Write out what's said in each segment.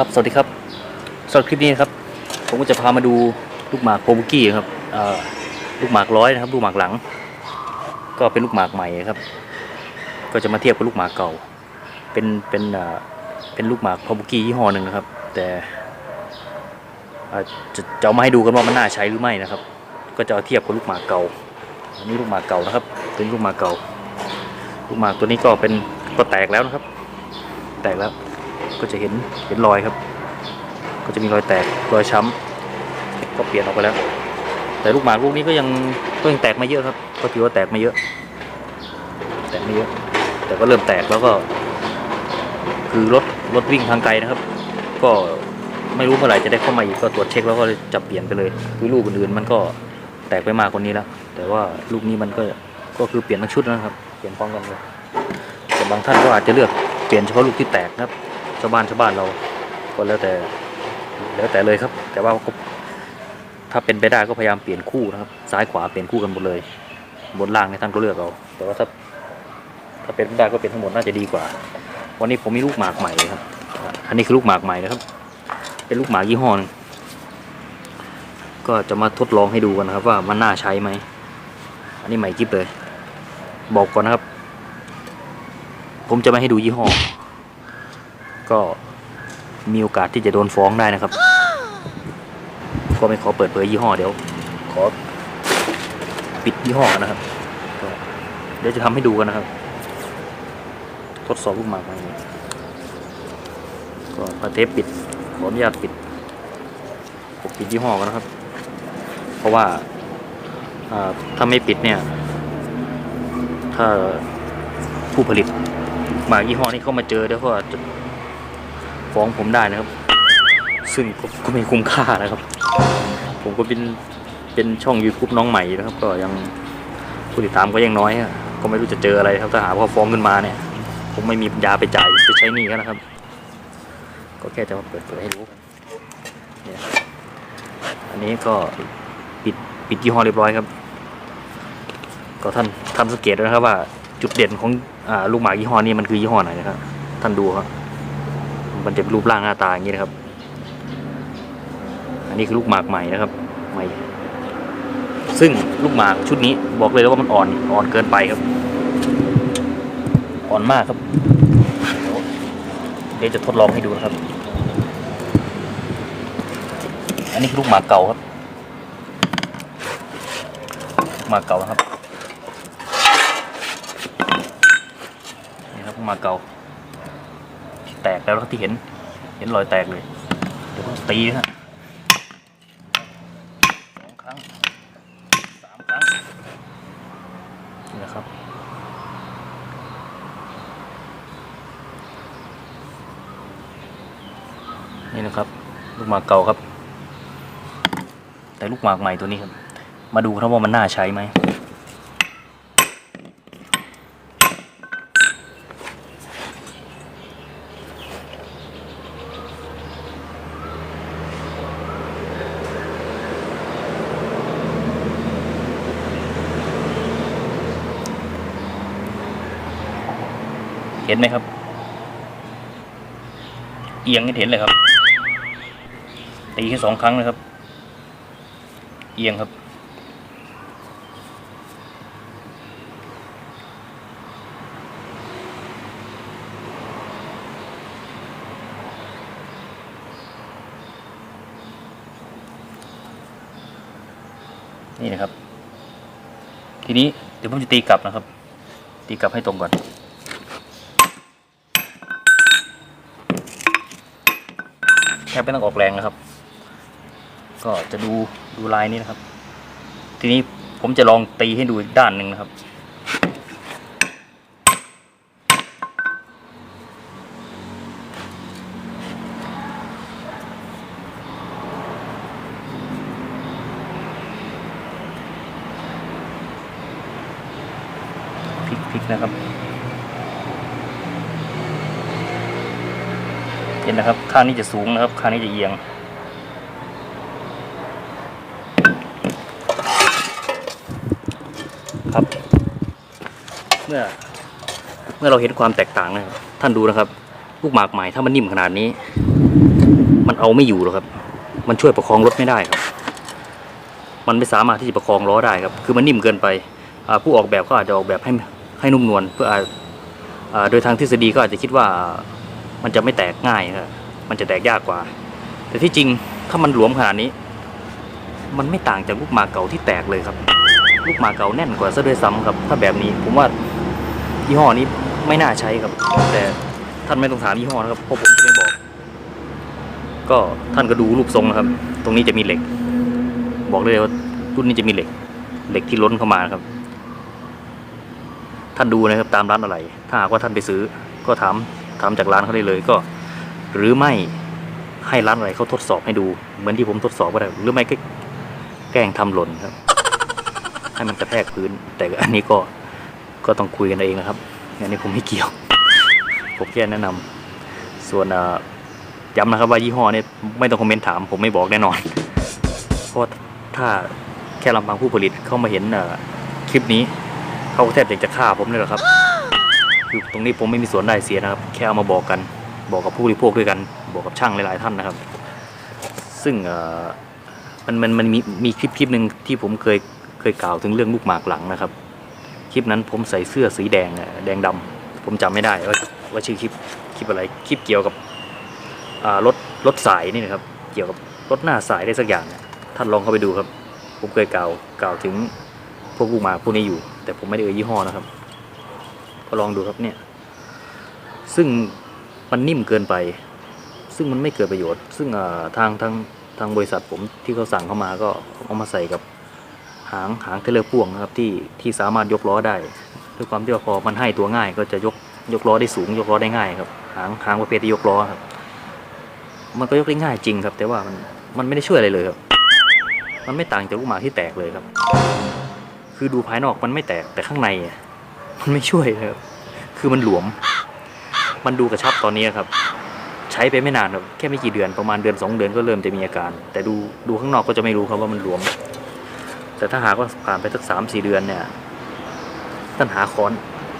ครับสวัสดีครับสำหรับคลิปนี้ครับ ผมก็จะพามาดูลูกหมากโปรบุกี้ครับลูกหมากร้อยนะครับ ลูกหมากหลัง ก็เป็นลูกหมากใหม่ครับ ก็จะมาเทียบกับลูกหมากเก่า เป็นเป็นเป็นลูกหมากโปรบุกี้ยี่ห้อหนึ่งนะครับ แต่จะจะเอามาให้ดูกันว่ามันน่าใช้หรือไม่นะครับ ก็จะเอาเทียบกับลูกหมากเก่าอันนี้ลูกหมากเก่านะครับตัวนี้ลูกหมากเก่า ลูกหมากตัวนี้ก็เป็นก็แตกแล้วนะครับ แตกแล้ว ก็จะเห็นเห็นรอยครับ ก็จะมีรอยแตกรอยช้ำก็เปลี่ยนออกไปแล้ว แต่ลูกหมากลูกนี้ก็ยังก็ยังแตกไม่เยอะครับก็ถือว่าแตกไม่เยอะ แตกไม่เยอะ แต่ก็เริ่มแตกแล้วก็ คือรถรถวิ่งทางไกลนะครับ ก็ไม่รู้เมื่อไหร่จะได้เข้ามาอีกก็ตรวจเช็คแล้วก็จะเปลี่ยนไปเลยคือลูกอื่นๆมันก็แตกไปมากกว่านี้แล้ว แต่ว่าลูกนี้มันก็ก็คือเปลี่ยนทั้งชุดนะครับ เปลี่ยนพร้อมกันเลยแต่บางท่านก็อาจจะเลือกเปลี่ยนเฉพาะลูกที่แตกนะครับ ชาวบ้านชาวบ้านเราก็แล้วแต่แล้วแต่เลยครับ แต่ว่าก็ถ้าเป็นไปได้ก็พยายามเปลี่ยนคู่นะครับ ซ้ายขวาเปลี่ยนคู่กันหมดเลย บนล่างในท่านก็เลือกเอาแต่ว่าถ้าถ้าเป็นไปได้ก็เปลี่ยนทั้งหมดน่าจะดีกว่า วันนี้ผมมีลูกหมากใหม่ครับ อันนี้คือลูกหมากใหม่นะครับ เป็นลูกหมากยี่ห้อนึงก็จะมาทดลองให้ดูกันนะครับ ว่ามันน่าใช้ไหม อันนี้ใหม่กิ๊บเลย บอกก่อนนะครับ ผมจะไม่ให้ดูยี่ห้อ ก็มีโอกาสที่จะโดนฟ้องได้นะครับ ก็ไม่ขอเปิดเผยยี่ห้อเดี๋ยว ขอปิดยี่ห้อนะครับก็เดี๋ยวจะทำให้ดูกันนะครับ ทดสอบลูกหมากใหม่ก็พาเทปปิด ขออนุญาตปิดปกปิดยี่ห้อกันนะครับ เพราะว่าอ่าถ้าไม่ปิดเนี่ย ถ้าผู้ผลิตหมากยี่ห้อนี้เข้ามาเจอเดี๋ยวก็จะ ฟ้องผมได้นะครับ ซึ่งก็ก็ไม่คุ้มค่านะครับ ผมก็เป็นเป็นช่อง YouTube น้องใหม่นะครับ ก็ยังผู้ติดตามก็ยังน้อยก็ไม่รู้จะเจออะไรครับถ้าหาว่าฟ้องขึ้นมาเนี่ยผมไม่มีปัญญาไปจ่ายไปใช้หนี้กันนะครับ ก็แค่จะมาเปิดเผยให้รู้กันเนี่ยอันนี้ก็ปิดปิดยี่ห้อเรียบร้อยครับ ก็ท่านท่านสังเกตด้วยนะครับว่าจุดเด่นของอลูกหมากยี่ห้อนี้มันคือยี่ห้อไหนนะครับ ท่านดูครับ มันจะเป็นรูปร่างหน้าตาอย่างนี้นะครับ อันนี้คือลูกหมากใหม่นะครับใหม่ซึ่งลูกหมากชุดนี้บอกเลยว่ามันอ่อนอ่อนเกินไปครับ อ่อนมากครับ เดี๋ยวจะทดลองให้ดูนะครับ อันนี้คือลูกหมากเก่าครับหมากเก่าครับนี่ครับลูกหมากเก่า แตกแล้วที่เห็น เห็นรอยแตกเลย เดี๋ยวผมตีนะฮะสองครั้งสามครั้งนี่นะครับนี่นะครับลูกหมากเก่าครับ แต่ลูกหมากใหม่ตัวนี้ครับ มาดูครับว่ามันน่าใช้ไหม นไหมครับ เอียงให้เห็นเลยครับ ตีแค่สองครั้งนะครับ เอียงครับ นี่นะครับ ทีนี้เดี๋ยวผมจะตีกลับนะครับ ตีกลับให้ตรงก่อน แค่ไม่ต้องออกแรงนะครับ ก็จะดูดูลายนี้นะครับ ทีนี้ผมจะลองตีให้ดูอีกด้านหนึ่งนะครับ พลิกพลิกนะครับ เห็นนะครับ ข้างนี้จะสูงนะครับ ข้างนี้จะเอียง ครับ เมื่อ เมื่อเราเห็นความแตกต่างนะครับ ท่านดูนะครับ ลูกหมากใหม่ถ้ามันนิ่มขนาดนี้ มันเอาไม่อยู่หรอกครับ มันช่วยประคองรถไม่ได้ครับ มันไม่สามารถที่จะประคองล้อได้ครับ คือมันนิ่มเกินไปผู้ออกแบบก็อาจจะออกแบบให้ให้นุ่มนวลเพื่ออโดยทางทฤษฎีก็อาจจะคิดว่า มันจะไม่แตกง่ายครับมันจะแตกยากกว่า แต่ที่จริงถ้ามันหลวมขนาดนี้ มันไม่ต่างจากลูกหมาเก่าที่แตกเลยครับ ลูกหมาเก่าแน่นกว่าซะด้วยซ้ำครับ ถ้าแบบนี้ผมว่ายี่ห้อนี้ไม่น่าใช้ครับ แต่ท่านไม่ต้องถามยี่ห้อนะครับเพราะผมจะไม่บอก ก็ท่านก็ดูรูปทรงนะครับ ตรงนี้จะมีเหล็ก บอกเลยว่ารุ่นนี้จะมีเหล็ก เหล็กที่ล้นเข้ามาครับ ท่านดูนะครับตามร้านอะไร ถ้าหากว่าท่านไปซื้อก็ถาม ถาจากร้านเขาได้เลยก็ หรือไม่ให้ร้านอะไรเขาทดสอบให้ดู เหมือนที่ผมทดสอบก็ได้หรือไม่ก็แกล้งทำหล่นครับ ให้มันกระแทกพื้น แต่อันนี้ก็ก็ต้องคุยกันเองนะครับอันนี้ผมไม่เกี่ยว ผมแค่แนะนำส่วนย้ำนะครับว่ายี่ห้อเนี่ยไม่ต้องคอมเมนต์ถามผมไม่บอกแน่นอน เพราะถ้าแค่ลำพังผู้ผลิตเข้ามาเห็นคลิปนี้เขาแทบอยากจะฆ่าผมเลยหรอครับ คือตรงนี้ผมไม่มีส่วนได้เสียนะครับ แค่เอามาบอกกัน บอกกับผู้บริโภคด้วยกัน บอกกับช่างหลาย ๆ ท่านนะครับ ซึ่งมันมันมันมีมีคลิปคลิปหนึ่งที่ผมเคยเคยกล่าวถึงเรื่องลูกหมากหลังนะครับ คลิปนั้นผมใส่เสื้อสีแดงแดงดำผมจำไม่ได้ว่าว่าชื่อคลิปคลิปอะไรคลิปเกี่ยวกับรถรถสายนี่นะครับ เกี่ยวกับรถหน้าสายได้สักอย่างท่านลองเข้าไปดูครับ ผมเคยกล่าวกล่าวถึงพวกลูกหมากพวกนี้อยู่ แต่ผมไม่ได้เอ่ยยี่ห้อนะครับ ก็ลองดูครับเนี่ย ซึ่งมันนิ่มเกินไป ซึ่งมันไม่เกิดประโยชน์ ซึ่งทางทางทางบริษัทผมที่เขาสั่งเข้ามาก็เอามาใส่กับหางหางเทเลพ่วงนะครับที่ที่สามารถยกล้อได้ด้วยความที่ว่าพอมันให้ตัวง่าย ก็จะยกยกล้อได้สูง ยกล้อได้ง่ายครับหางหางประเภทที่ยกล้อครับ มันก็ยกได้ง่ายจริงครับ แต่ว่ามันมันไม่ได้ช่วยอะไรเลยครับ มันไม่ต่างจากลูกหมาที่แตกเลยครับ คือดูภายนอกมันไม่แตกแต่ข้างใน มันไม่ช่วยเลยครับคือมันหลวม มันดูกระชับตอนนี้ครับ ใช้ไปไม่นานครับแค่ไม่กี่เดือนประมาณเดือนสองเดือนก็เริ่มจะมีอาการ แต่ดูดูข้างนอกก็จะไม่รู้ครับว่ามันหลวม แต่ถ้าหากว่าผ่านไปสักสามสี่เดือนเนี่ยท่านหาค้อน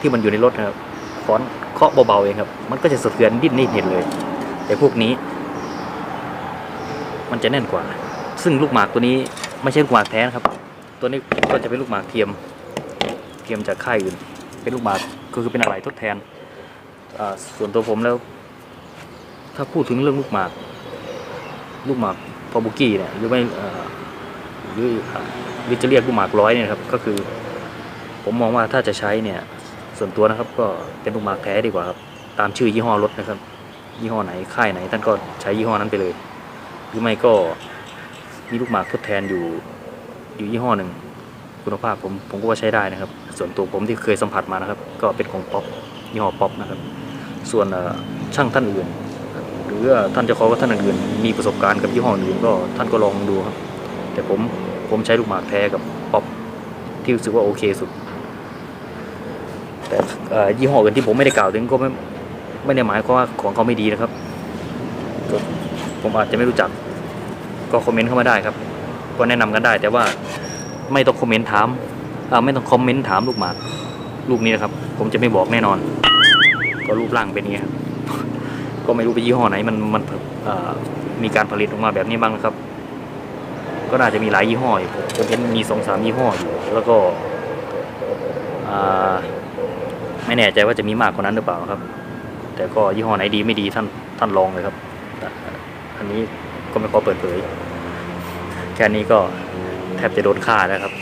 ที่มันอยู่ในรถนะครับค้อนเคาะเบาๆเองครับ มันก็จะสะเทือนดิ้นนี่เห็นเลย แต่พวกนี้ มันจะแน่นกว่า ซึ่งลูกหมากตัวนี้ไม่ใช่ลูกหมากแท้นะครับ ตัวนี้ก็จะเป็นลูกหมากเทียม เทียมจากค่ายอื่น เป็นลูกหมากก็คือเป็นอะไรทดแทนส่วนตัวผมแล้ว ถ้าพูดถึงเรื่องลูกหมาก ลูกหมากพอบุกี้เนี่ยหรือไม่หรือหรือจะเรียกลูกหมากร้อยเนี่ยครับก็คือ ผมมองว่าถ้าจะใช้เนี่ย ส่วนตัวนะครับก็เป็นลูกหมากแท้ดีกว่าครับตามชื่อยี่ห้อรถนะครับ ยี่ห้อไหนค่ายไหน ท่านก็ใช้ยี่ห้อนั้นไปเลย หรือไม่ก็มีลูกหมากทดแทนอยู่อยู่ยี่ห้อหนึ่ง คุณภาพผมผมก็ว่าใช้ได้นะครับ ส่วนตัวผมที่เคยสัมผัสมานะครับ ก็เป็นของป๊อปยี่ห้อป๊อปนะครับ ส่วนช่างท่านอื่น หรือท่านเจ้าของท่านอื่น มีประสบการณ์กับยี่ห้ออื่นก็ท่านก็ลองดูครับ แต่ผมผมใช้ลูกหมากแท้กับป๊อปที่รู้สึกว่าโอเคสุด แต่ยี่ห้ออื่นที่ผมไม่ได้กล่าวถึงก็ไม่ไม่ได้หมายความว่าของเขาไม่ดีนะครับ ผมอาจจะไม่รู้จักก็คอมเมนต์เข้ามาได้ครับ ก็แนะนำกันได้แต่ว่า ไม่ต้องคอมเมนต์ถามาไม่ต้องคอมเมนต์ถามลูกหมากลูกนี้นะครับ ผมจะไม่บอกแน่นอน ก็รูปร่างเป็นอย่างนี้ครับก็ไม่รู้ไปยี่ห้อไหนมันมันมีการผลิตออกมาแบบนี้บ้างนะครับ ก็น่าจะมีหลายยี่ห้ออยู่ผมเห็นมีสองสามยี่ห้ออยู่แล้วก็ไม่แน่ใจว่าจะมีมากกว่านั้นหรือเปล่าครับ แต่ก็ยี่ห้อไหนดีไม่ดีท่านท่านลองเลยครับ อันนี้ก็ไม่ขอเปิดเผยแค่นี้ก็ แทบจะโดนฆ่าแล้วครับ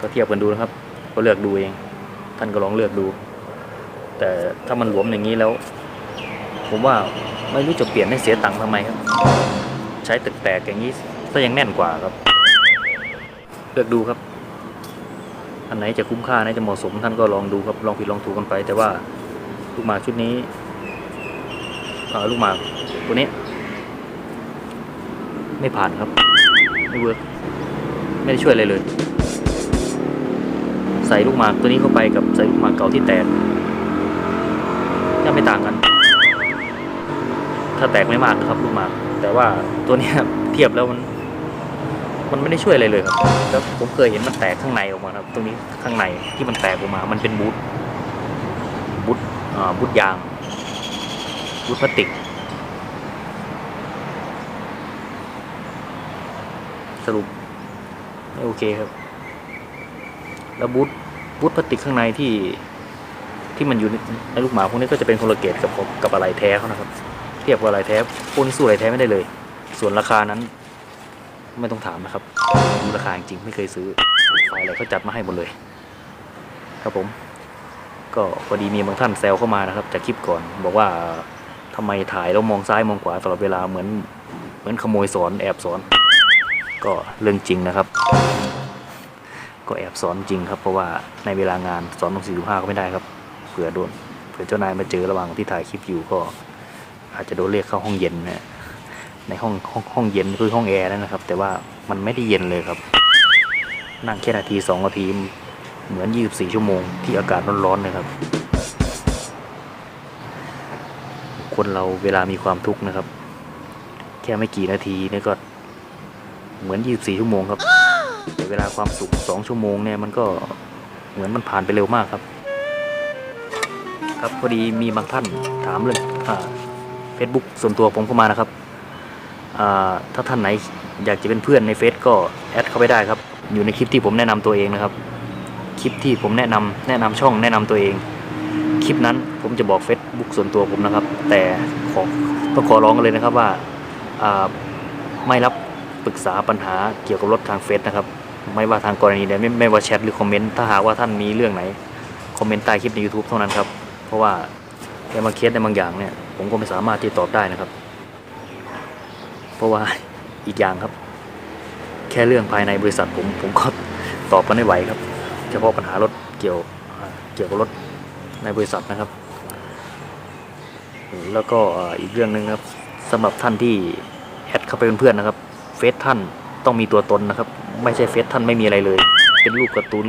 ก็เทียบกันดูนะครับ ก็เลือกดูเอง ท่านก็ลองเลือกดู แต่ถ้ามันหลวมอย่างนี้แล้ว ผมว่าไม่รู้จะเปลี่ยนให้เสียตังค์ทำไมครับ ใช้ตึกแตกอย่างนี้ซะยังแน่นกว่าครับ เลือกดูครับอันไหนจะคุ้มค่าไหนจะเหมาะสมท่านก็ลองดูครับลองผิดลองถูกกันไป แต่ว่าลูกหมากชุดนี้เอ่อลูกหมากตัวนี้ ไม่ผ่านครับ ไม่เวิร์กไม่ได้ช่วยอะไรเลย ใส่ลูกหมากตัวนี้เข้าไปกับใส่ลูกหมากเก่าที่แตกก็ไม่ต่างกัน ถ้าแตกไม่มากนะครับลูกหมาก แต่ว่าตัวนี้เทียบแล้วมัน มันไม่ได้ช่วยอะไรเลยครับ แล้วผมเคยเห็นมันแตกข้างในออกมาครับ ตรงนี้ข้างในที่มันแตกออกมา มันเป็นบูทบูทอ่าบูทยางบูทพลาสติก สรุปไม่โอเคครับ แล้วบูทบูทพลาสติกข้างในที่ที่มันอยู่ในลูกหมาพวกนี้ก็จะเป็นคนละเกตกับกับอะไรแท้เขานะครับ เทียบกับอะไรแท้พวกนี้สู้อะไรแท้ไม่ได้เลย ส่วนราคานั้น ไม่ต้องถามนะครับดูราคาจริงไม่เคยซื้อฝ่ายอะไรเขาจัดมาให้หมดเลย ครับผม ก็พอดีมีบางท่านแซวเข้ามานะครับจากคลิปก่อน บอกว่าทำไมถ่ายแล้วมองซ้ายมองขวาตลอดเวลาเหมือน เหมือนขโมยสอนแอบสอน ก็เรื่องจริงนะครับ ก็แอบสอนจริงครับ เพราะว่าในเวลางานสอนตรงสี่ห้าก็ไม่ได้ครับเผื่อโดนเผื่อเจ้านายมาเจอระหว่างที่ถ่ายคลิปอยู่ก็อาจจะโดนเรียกเข้าห้องเย็นนะในห้องห้องห้องเย็นคือห้องแอร์นั่นนะครับ แต่ว่ามันไม่ได้เย็นเลยครับ นั่งแค่นาทีสองนาทีเหมือนยี่บสี่ชั่วโมงที่อากาศร้อนๆเลยครับ คนเราเวลามีความทุกข์นะครับ แค่ไม่กี่นาทีนี่ก็ เหมือน 24 ชั่วโมงครับแต่เวลาความสุข 2 ชั่วโมงเนี่ยมันก็เหมือนมันผ่านไปเร็วมากครับ ครับพอดีมีบางท่านถามเรื่องเฟซบุ๊กส่วนตัวผมเข้ามานะครับถ้าท่านไหนอยากจะเป็นเพื่อนในเฟซก็แอดเข้าไปได้ครับ อยู่ในคลิปที่ผมแนะนำตัวเองนะครับ คลิปที่ผมแนะนำแนะนำช่องแนะนำตัวเอง คลิปนั้นผมจะบอกเฟซบุ๊กส่วนตัวผมนะครับ แต่ขอต้องขอร้องกันเลยนะครับว่าไม่รับ ปรึกษาปัญหาเกี่ยวกับรถทางเฟซนะครับ ไม่ว่าทางกรณีใดไม่ไม่ว่าแชทหรือคอมเมนต์ถ้าหากว่าท่านมีเรื่องไหนคอมเมนต์ใต้คลิปใน YouTube เท่านั้นครับ เพราะว่าในบางเคสในบางอย่างเนี่ย ผมก็ไม่สามารถที่ตอบได้นะครับ เพราะว่าอีกอย่างครับ แค่เรื่องภายในบริษัทผม ผมก็ตอบกันไม่ไหวครับ เฉพาะปัญหารถเกี่ยวเกี่ยวกับรถในบริษัทนะครับ แล้วก็อีกเรื่องหนึ่งครับสำหรับท่านที่แอดเข้าไปเป็นเพื่อนนะครับ เฟซท่านต้องมีตัวตนนะครับ ไม่ใช่เฟซท่านไม่มีอะไรเลย เป็นรูปการ์ตูน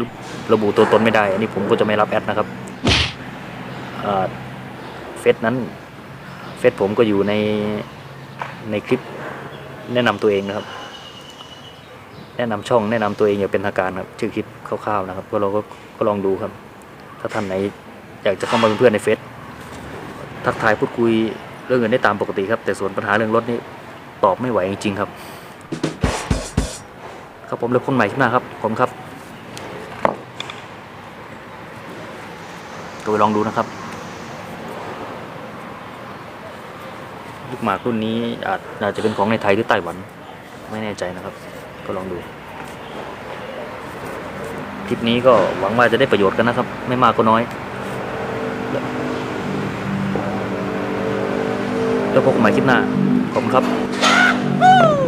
ระบุตัวตนไม่ได้ อันนี้ผมก็จะไม่รับแอดนะครับเฟซนั้นเฟซผมก็อยู่ในในคลิปแนะนำตัวเองนะครับ แนะนำช่องแนะนำตัวเองอย่างเป็นทางการครับชื่อคลิปคร่าวๆนะครับ ก็เราก็ก็ลองดูครับ ถ้าท่านไหนอยากจะเข้ามาเป็นเพื่อนในเฟซทักทายพูดคุยเรื่องเงินได้ตามปกติครับ แต่ส่วนปัญหาเรื่องรถนี่ตอบไม่ไหวจริงๆครับ ครับผมเลือกคนใหม่ขึ้นมาครับ ผมครับก็ไปลองดูนะครับ ลูกหมากรุ่นนี้อาจอาจจะเป็นของในไทยหรือไต้หวัน ไม่แน่ใจนะครับ ก็ลองดูคลิปนี้ก็หวังว่าจะได้ประโยชน์กันนะครับ ไม่มากก็น้อย แล้วพบกันใหม่คลิปหน้าขอบคุณครับ